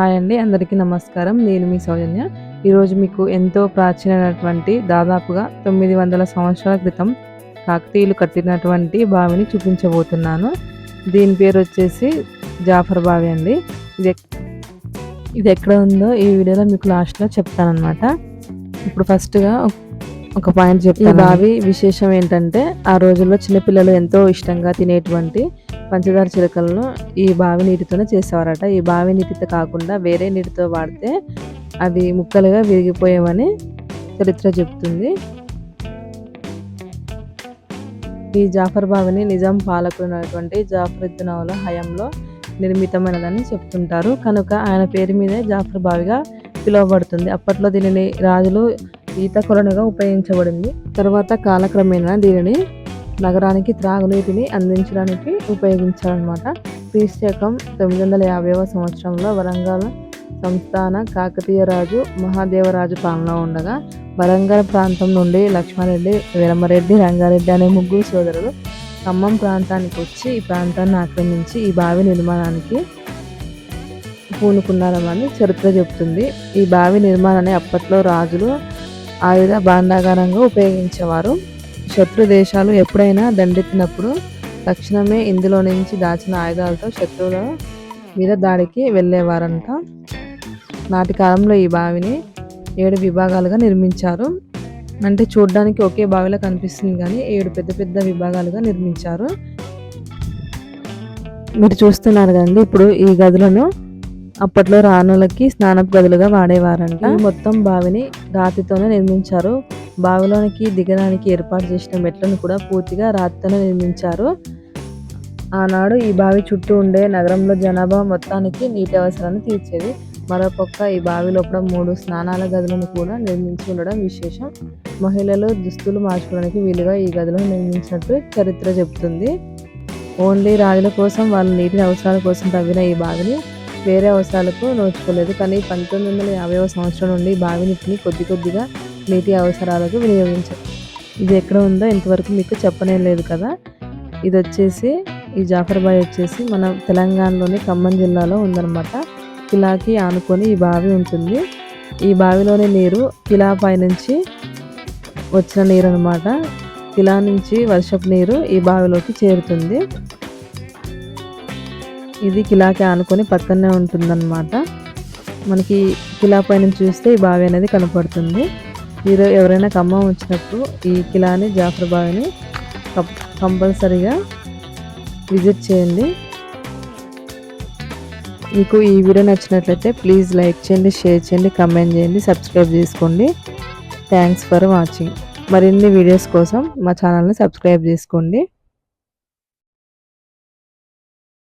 Hi అండి అందరికీ నమస్కారం. నేను మీ సౌజన్య. ఈరోజు మీకు ఎంతో ప్రాచీనమైనటువంటి దాదాపుగా తొమ్మిది వందల సంవత్సరాల క్రితం కాకతీయులు కట్టినటువంటి బావిని చూపించబోతున్నాను. దీని పేరు వచ్చేసి జాఫర్ బావి అండి. ఇది ఇది ఎక్కడ ఉందో ఈ వీడియోలో మీకు లాస్ట్లో చెప్తానమాట ఇప్పుడు ఫస్ట్గా ఒక పాయింట్ చెప్తాను బావి విశేషం ఏంటంటే ఆ రోజుల్లో చిన్నపిల్లలు ఎంతో ఇష్టంగా తినేటువంటి పంచదార చిలకలను ఈ బావి నీటితోనే చేసేవారట. ఈ బావి నీటితో కాకుండా వేరే నీటితో వాడితే అవి ముక్కలుగా విరిగిపోయేవని చరిత్ర చెబుతుంది ఈ జాఫర్ బావిని నిజాం పాలకుడైనటువంటి జాఫరుద్దౌలా హయాంలో నిర్మితమైనదని చెప్తుంటారు. కనుక ఆయన పేరు మీదే జాఫర్ బావిగా పిలువబడుతుంది. అప్పట్లో దీనిని రాజులు ఈత కొలనుగా ఉపయోగించబడింది. తర్వాత కాలక్రమేణా దీనిని నగరానికి త్రాగునీటిని అందించడానికి ఉపయోగించారనమాట క్రీస్తకం తొమ్మిది వందల యాభైవ సంవత్సరంలో వరంగల్ సంస్థాన కాకతీయ రాజు మహాదేవరాజు పాలన ఉండగా వరంగల్ ప్రాంతం నుండి లక్ష్మారెడ్డి వీరమరెడ్డి రంగారెడ్డి అనే ముగ్గురు సోదరులు ఖమ్మం ప్రాంతానికి వచ్చి ఈ ప్రాంతాన్ని ఆక్రమించి ఈ బావి నిర్మాణానికి పూనుకున్నారని చరిత్ర చెబుతుంది. ఈ బావి నిర్మాణాన్ని అప్పట్లో రాజులు ఆయుధ భాండాగారంగా ఉపయోగించేవారు. శత్రు దేశాలు ఎప్పుడైనా దండెత్తినప్పుడు తక్షణమే ఇందులో నుంచి దాచిన ఆయుధాలతో శత్రువుల మీద దాడికి వెళ్ళేవారంట. నాటి కాలంలో ఈ బావిని ఏడు విభాగాలుగా నిర్మించారు. అంటే చూడడానికి ఒకే బావిలో కనిపిస్తుంది కానీ ఏడు పెద్ద పెద్ద విభాగాలుగా నిర్మించారు. మీరు చూస్తున్నారు కదండి ఇప్పుడు ఈ గదులను అప్పట్లో రాణులకి స్నానపు గదులుగా వాడేవారంట. మొత్తం బావిని రాతితోనే నిర్మించారు. బావిలోనికి దిగడానికి ఏర్పాటు చేసిన మెట్లను కూడా పూర్తిగా రాతితోనే నిర్మించారు. ఆనాడు ఈ బావి చుట్టూ ఉండే నగరంలో జనాభా మొత్తానికి నీటి అవసరాన్ని తీర్చేది. మరోపక్క ఈ బావి లోపల మూడు స్నానాల గదులను కూడా నిర్మించి ఉండడం విశేషం. మహిళలు దుస్తులు మార్చుకోవడానికి వీలుగా ఈ గదులను నిర్మించినట్టు చరిత్ర చెబుతుంది. ఓన్లీ రాజుల కోసం వాళ్ళ నీటి అవసరాల కోసం తవ్విన ఈ బావిని వేరే అవసరాలకు నోచుకోలేదు. కానీ పంతొమ్మిది వందల యాభైవ సంవత్సరం నుండి ఈ బావి నీటిని కొద్ది కొద్దిగా నీటి అవసరాలకు వినియోగించారు. ఇది ఎక్కడ ఉందో ఇంతవరకు మీకు చెప్పనే లేదు కదా. ఇది వచ్చేసి ఈ జాఫర్బాయ్ వచ్చేసి మన తెలంగాణలోని ఖమ్మం జిల్లాలో ఉందన్నమాట. కిలాకి ఆనుకొని ఈ బావి ఉంటుంది. ఈ బావిలోని నీరు కిలా పైనుంచి వచ్చిన నీరు అనమాట కిలా నుంచి వర్షపు నీరు ఈ బావిలోకి చేరుతుంది. ఇది కిలాకి ఆనుకొని పక్కనే ఉంటుందన్నమాట. మనకి కిలా పైన చూస్తే ఈ బావి అనేది కనపడుతుంది. మీరు ఎవరైనా ఖమ్మం వచ్చినప్పుడు ఈ కిలాని జాఫర్ బావిని కప్- కంపల్సరీగా విజిట్ చేయండి. మీకు ఈ వీడియో నచ్చినట్లయితే ప్లీజ్ లైక్ చేయండి షేర్ చేయండి కమెంట్ చేయండి సబ్స్క్రైబ్ చేసుకోండి. Thanks for watching. మరిన్ని వీడియోస్ కోసం మా ఛానల్ని సబ్స్క్రైబ్ చేసుకోండి.